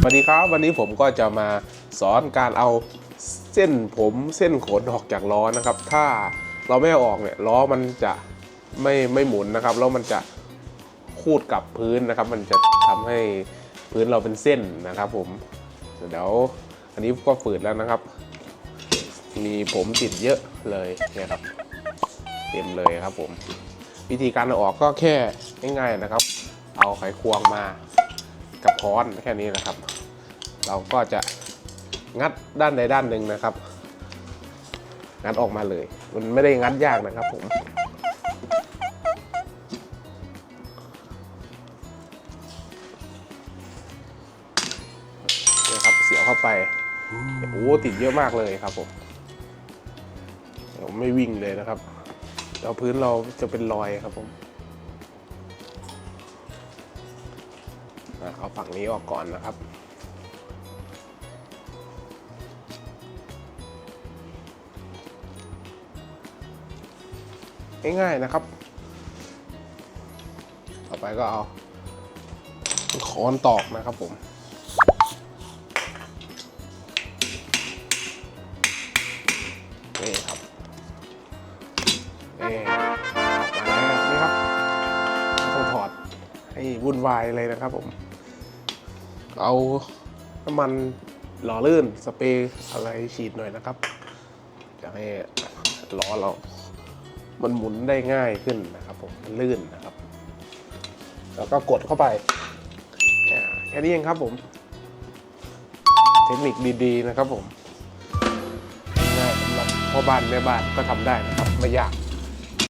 สวัสดีครับวันนี้ผมก็จะมาสอนการเอาเส้นผมเส้นขนออกจากล้อนะครับ ถ้าเราไม่ออกเนี่ยล้อมันจะไม่ไม่หมุนนะครับแล้วมันจะคูดกับพื้นนะครับ มันจะทำให้พื้นเราเป็นเส้นนะครับผมเดี๋ยวอันนี้ก็ฝืดแล้วนะครับ มีผมติดเยอะเลยเนี่ยครับเต็มเลยครับผม วิธีการออกก็แค่ง่ายๆนะครับ เอาไขควงมา ค้อนแค่นี้นะครับ เราก็จะงัดด้านใดด้านหนึ่งนะครับ งัดออกมาเลย มันไม่ได้งัดยากนะครับผมนี่ครับเสียวเข้าไปโอ้ติดเยอะมากเลยครับผมเดี๋ยวไม่วิ่งเลยนะครับแล้วพื้นเราจะเป็นรอยครับผม เอาฝั่งนี้ออกก่อนนะครับ ง่ายๆนะครับ ต่อไปก็เอาค้อนตอกนะครับผมนี่ครับ วุ่นวายเลยนะครับผม เอาน้ำมันหล่อลื่นสเปรย์อะไรฉีดหน่อยนะครับจะให้ล้อเรา มันหมุนได้ง่ายขึ้นนะครับผมมันลื่นนะครับ แล้วก็กดเข้าไปอ่าแค่นี้เองครับผม เทคนิคดีๆนะครับผมง่ายสำหรับพ่อบ้านแม่บ้านก็ทำได้นะครับ ไม่ยาก